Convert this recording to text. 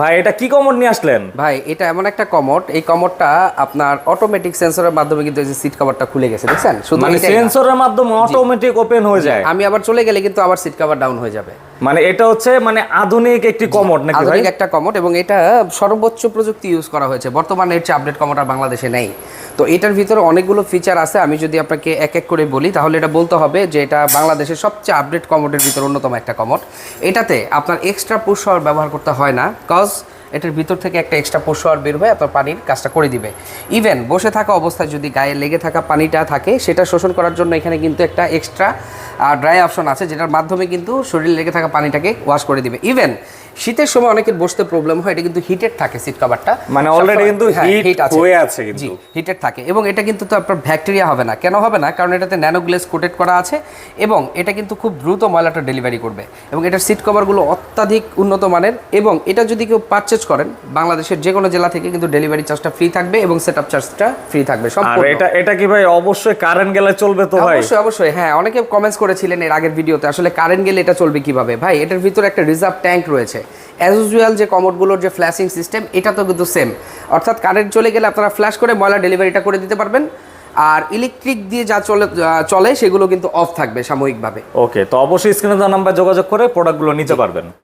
ভাই এটা কি কমোড নিয়ে আসলেন? ভাই এটা এমন একটা কমোড। এই কমোডটা আপনার অটোমেটিক সেন্সরের মাধ্যমে কিন্তু এই যে সিট কভারটা খুলে গেছে দেখছেন? শুধু মানে সেন্সরের মাধ্যমে অটোমেটিক ওপেন হয়ে যায়। আমি আবার চলে গেলে কিন্তু আবার সিট কভার ডাউন হয়ে যাবে। মানে এটা হচ্ছে মানে আধুনিক একটি কমোড নাকি ভাই? আধুনিক একটা কমোড এবং এটা সর্বোচ্চ প্রযুক্তি ইউজ করা হয়েছে। বর্তমানে এর চেয়ে আপডেট কমোড আর বাংলাদেশে নেই। তো এটার ভিতরে অনেকগুলো ফিচার আছে আমি যদি আপনাকে এক এক করে বলি তাহলে এটা বলতে হবে যে এটা বাংলাদেশের সবচেয়ে আপডেট কমোডের ভিতরে অন্যতম একটা কমোড। এটাতে আপনার এক্সট্রা শাওয়ার ব্যবহার করতে হয় না কজ এটার ভিতর থেকে একটা এক্সট্রা পুশ শাওয়ার বের হয়ে আপনার পানির কাজটা করে দিবে। ইভেন বসে থাকা অবস্থায় যদি গায়ে লেগে থাকা পানিটা থাকে সেটা শোষণ করার জন্য এখানে কিন্তু একটা এক্সট্রা ড্রাই অপশন আছে যেটার মাধ্যমে কিন্তু শরীরে লেগে থাকা পানিটাকে ওয়াশ করে দিবে। ইভেন শীতের সময় অনেকের বসতে প্রবলেম হয় এটা কিন্তু হিটেড থাকে সিট কভারটা মানে already কিন্তু heat হয়ে আছে কিন্তু। হিটেড থাকে। এবং এটা কিন্তু তো আপনার ব্যাকটেরিয়া হবে না। কেন হবে না? কারণ এটাতে ন্যানোগ্লেস কোটেড করা আছে এবং এটা কিন্তু খুব দ্রুত ময়লাটা ডেলিভারি করবে। এবং এটার সিট কভারগুলো অত্যাধিক উন্নত মানের এবং এটা যদি কেউ পারচেজ করেন বাংলাদেশের যে কোনো জেলা থেকে কিন্তু ডেলিভারি চার্জটা ফ্রি থাকবে এবং সেট আপ চার্জটা ফ্রি থাকবে আর সম্পূর্ণ। এটা এটা কি ভাই অবশ্যই কারেন্ট গেলে চলবে তো ভাই? অবশ্যই অবশ্যই হ্যাঁ অনেকে কমেন্টস করেছিলেন এর আগের ভিডিওতে আসলে কারেন্ট গেলে এটা চলবে কীভাবে? ভাই এটার ভিতরে একটা রিজার্ভ ট্যাঙ্ক রয়েছে। অ্যাজ ইউজুয়াল যে কমোডগুলোর যে ফ্ল্যাশিং সিস্টেম এটা তো কিন্তু সেম অর্থাৎ কারেন্ট চলে গেলে আপনারা ফ্ল্যাশ করে ময়লা ডেলিভারিটা করে দিতে পারবেন। আর ইলেকট্রিক দিয়ে যা চলে চলে সেগুলো কিন্তু অফ থাকবে সাময়িকভাবে। ওকে তো অবশ্যই স্ক্রিনে দেওয়া নাম্বার যোগাযোগ করে প্রোডাক্টগুলো নিতে পারবেন।